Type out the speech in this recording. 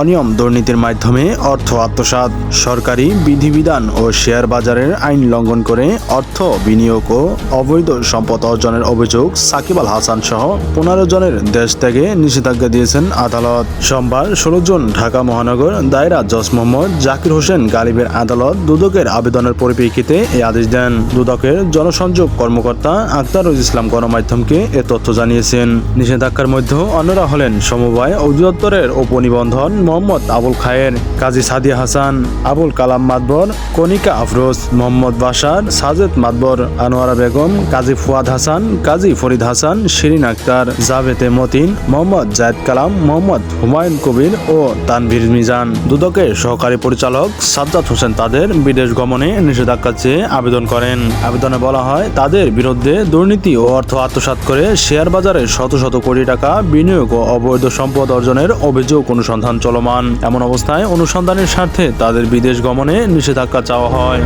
অনিয়ম দুর্নীতির মাধ্যমে অর্থ আত্মসাৎ, সরকারি বিধিবিধান ও শেয়ার বাজারের আইন লঙ্ঘন করে অর্থ বিনিয়োগ ও অবৈধ সম্পদ অর্জনের অভিযোগ সাকিব আল হাসান সহ পনেরো জনের দেশ থেকে নিষেধাজ্ঞা দিয়েছেন আদালত। সোমবার ষোলো জন ঢাকা মহানগর দায়রা জজ মোহাম্মদ জাকির হোসেন গালিবের আদালত দুদকের আবেদনের পরিপ্রেক্ষিতে এই আদেশ দেন। দুদকের জনসংযোগ কর্মকর্তা আক্তারুল ইসলাম গণমাধ্যমকে এ তথ্য জানিয়েছেন। নিষেধাজ্ঞার মধ্যে অন্যরা হলেন সমবায় অধিদপ্তরের উপনিবন্ধন মোহাম্মদ আবুল খায়ের, কাজী সাদিয়া হাসান, আবুল কালাম মাতবর কনিকা আফরোজ, মোহাম্মদ বাসার সাজেদ মাতবর, আনোয়ারা বেগম, কাজী ফুয়াদ হাসান, কাজী ফরিদ হাসান, শিরিন আক্তার জাভেতে মতিন, মোহাম্মদ জায়দ কালাম, মোহাম্মদ হুমায়ুন কবির ও তানভীর মিজান। দুদকের সহকারী পরিচালক সাজ্জাদ হোসেন তাদের বিদেশ গমনে নিষেধাজ্ঞা চেয়ে আবেদন করেন। আবেদনে বলা হয়, তাদের বিরুদ্ধে দুর্নীতি ও অর্থ আত্মসাৎ করে শেয়ার বাজারে শত শত কোটি টাকা বিনিয়োগ ও অবৈধ সম্পদ অর্জনের অভিযোগ অনুসন্ধান চলমান এমন অবস্থায় অনুসন্ধানের স্বার্থে তাদের বিদেশ গমনে নিষেধাজ্ঞা চাওয়া হয়।